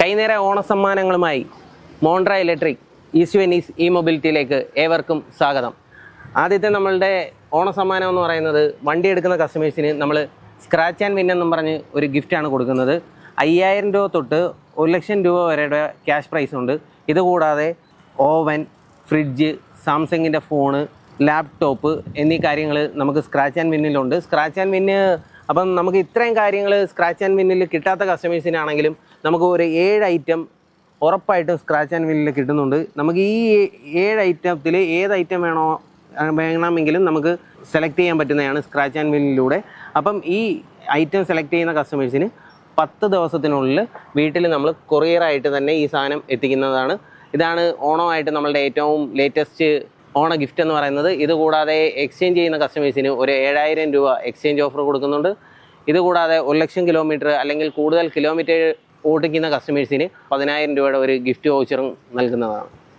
കൈനേര ഓണസമ്മാനങ്ങളുമായി Montra electric Venice E മൊബിലിറ്റിയിലേക്ക് ഏവർക്കും സ്വാഗതം. ആദ്യത്തെ നമ്മളുടെ ഓണസമ്മാനം എന്ന് പറയുന്നത് വണ്ടി എടുക്കുന്ന കസ്റ്റമേഴ്സിന് നമ്മൾ സ്ക്രാച്ച് ആൻഡ് വിൻ പറഞ്ഞ് ഒരു ഗിഫ്റ്റാണ് കൊടുക്കുന്നത്. അയ്യായിരം രൂപ തൊട്ട് ഒരു ലക്ഷം രൂപ വരെയുടെ ക്യാഷ് പ്രൈസ് ഉണ്ട്. ഇതുകൂടാതെ ഓവൻ ഫ്രിഡ്ജ് സാംസങ്ങിന്റെ ഫോണ് ലാപ്ടോപ്പ് എന്നീ കാര്യങ്ങൾ നമുക്ക് സ്ക്രാച്ച് ആൻഡ് വിന്നിലുണ്ട് സ്ക്രാച്ച് ആൻഡ് വിന്ന് അപ്പം നമുക്ക് ഇത്രയും കാര്യങ്ങൾ സ്ക്രാച്ച് ആൻഡ് വിന്നിൽ കിട്ടാത്ത കസ്റ്റമേഴ്സിനാണെങ്കിലും നമുക്ക് ഒരു ഏഴ് ഐറ്റം ഉറപ്പായിട്ടും സ്ക്രാച്ച് ആൻഡ് വിന്നിൽ കിട്ടുന്നുണ്ട്. നമുക്ക് ഈ ഏഴ് ഐറ്റത്തിൽ ഏത് ഐറ്റം വേണോ വേണമെങ്കിലും നമുക്ക് സെലക്ട് ചെയ്യാൻ പറ്റുന്നതാണ് സ്ക്രാച്ച് ആൻഡ് വിന്നിലൂടെ അപ്പം ഈ ഐറ്റം സെലക്ട് ചെയ്യുന്ന കസ്റ്റമേഴ്സിന് പത്ത് ദിവസത്തിനുള്ളിൽ വീട്ടിൽ നമ്മൾ കൊറിയറായിട്ട് തന്നെ ഈ സാധനം എത്തിക്കുന്നതാണ്. ഇതാണ് ഓണമായിട്ട് നമ്മളുടെ ഏറ്റവും ലേറ്റസ്റ്റ് ഓണ ഗിഫ്റ്റ് എന്ന് പറയുന്നത്. ഇതുകൂടാതെ എക്സ്ചേഞ്ച് ചെയ്യുന്ന കസ്റ്റമേഴ്സിന് ഒരു ഏഴായിരം രൂപ എക്സ്ചേഞ്ച് ഓഫർ കൊടുക്കുന്നുണ്ട്. ഇതുകൂടാതെ ഒരു ലക്ഷം കിലോമീറ്റർ അല്ലെങ്കിൽ കൂടുതൽ കിലോമീറ്റർ ഓടിക്കുന്ന കസ്റ്റമേഴ്സിന് പതിനായിരം രൂപയുടെ ഒരു ഗിഫ്റ്റ് വൗച്ചറും നൽകുന്നതാണ്.